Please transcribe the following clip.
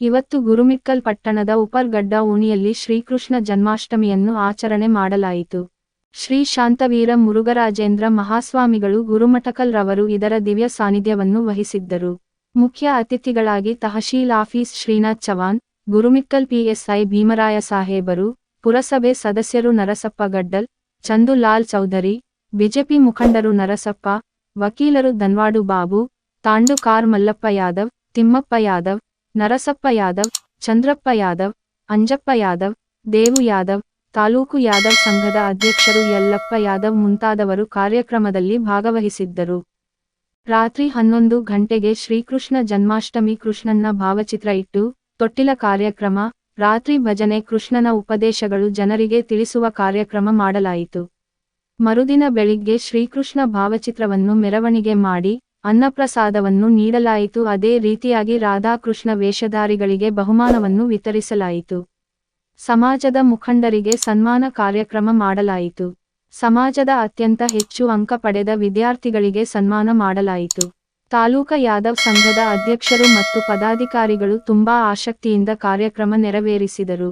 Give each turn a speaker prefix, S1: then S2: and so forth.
S1: ಇವತ್ತು ಗುರುಮಿಕ್ಕಲ್ ಪಟ್ಟಣದ ಉಪರ್ಗಡ್ಡ ಓಣಿಯಲ್ಲಿ ಶ್ರೀಕೃಷ್ಣ ಜನ್ಮಾಷ್ಟಮಿಯನ್ನು ಆಚರಣೆ ಮಾಡಲಾಯಿತು. ಶ್ರೀ ಶಾಂತವೀರ ಮುರುಘರಾಜೇಂದ್ರ ಮಹಾಸ್ವಾಮಿಗಳು ಗುರುಮಠಕಲ್ ರವರು ಇದರ ದಿವ್ಯ ಸಾನ್ನಿಧ್ಯವನ್ನು ವಹಿಸಿದ್ದರು. ಮುಖ್ಯ ಅತಿಥಿಗಳಾಗಿ ತಹಶೀಲ್ ಆಫೀಸ್ ಶ್ರೀನಾಥ್ ಚವಾನ್ ಗುರುಮಿಕ್ಕಲ್ ಪಿಎಸ್ಐ ಭೀಮರಾಯ ಸಾಹೇಬರು, ಪುರಸಭೆ ಸದಸ್ಯರು ನರಸಪ್ಪ ಗಡ್ಡಲ್, ಚಂದುಲಾಲ್ ಚೌಧರಿ, ಬಿಜೆಪಿ ಮುಖಂಡರು ನರಸಪ್ಪ, ವಕೀಲರು ಧನ್ವಾಡು ಬಾಬು, ತಾಂಡು ಕಾರ್ ಮಲ್ಲಪ್ಪ ಯಾದವ್, ತಿಮ್ಮಪ್ಪ ಯಾದವ್ ನರಸಪ್ಪ ಯಾದವ್, ಚಂದ್ರಪ್ಪ ಯಾದವ್, ಅಂಜಪ್ಪ ಯಾದವ್, ದೇವು ಯಾದವ್, ತಾಲೂಕು ಯಾದವ್ ಸಂಘದ ಅಧ್ಯಕ್ಷರು ಯಲ್ಲಪ್ಪ ಯಾದವ್ ಮುಂತಾದವರು ಕಾರ್ಯಕ್ರಮದಲ್ಲಿ ಭಾಗವಹಿಸಿದ್ದರು. ರಾತ್ರಿ ಹನ್ನೊಂದು ಗಂಟೆಗೆ ಶ್ರೀಕೃಷ್ಣ ಜನ್ಮಾಷ್ಟಮಿ ಕೃಷ್ಣನ ಭಾವಚಿತ್ರ ಇಟ್ಟು, ತೊಟ್ಟಿಲ ಕಾರ್ಯಕ್ರಮ, ರಾತ್ರಿ ಭಜನೆ ಕೃಷ್ಣನ ಉಪದೇಶಗಳು ಜನರಿಗೆ ತಿಳಿಸುವ ಕಾರ್ಯಕ್ರಮ ಮಾಡಲಾಯಿತು. ಮರುದಿನ ಬೆಳಿಗ್ಗೆ ಶ್ರೀಕೃಷ್ಣ ಭಾವಚಿತ್ರವನ್ನು ಮೆರವಣಿಗೆ ಮಾಡಿ ಅನ್ನಪ್ರಸಾದವನ್ನು ನೀಡಲಾಯಿತು. ಅದೇ ರೀತಿಯಾಗಿ ರಾಧಾಕೃಷ್ಣ ವೇಷಧಾರಿಗಳಿಗೆ ಬಹುಮಾನವನ್ನು ವಿತರಿಸಲಾಯಿತು. ಸಮಾಜದ ಮುಖಂಡರಿಗೆ ಸನ್ಮಾನ ಕಾರ್ಯಕ್ರಮ ಮಾಡಲಾಯಿತು. ಸಮಾಜದ ಅತ್ಯಂತ ಹೆಚ್ಚು ಅಂಕ ಪಡೆದ ವಿದ್ಯಾರ್ಥಿಗಳಿಗೆ ಸನ್ಮಾನ ಮಾಡಲಾಯಿತು. ತಾಲೂಕ ಯಾದವ್ ಸಂಘದ ಅಧ್ಯಕ್ಷರು ಮತ್ತು ಪದಾಧಿಕಾರಿಗಳು ತುಂಬಾ ಆಸಕ್ತಿಯಿಂದ ಕಾರ್ಯಕ್ರಮ ನೆರವೇರಿಸಿದರು.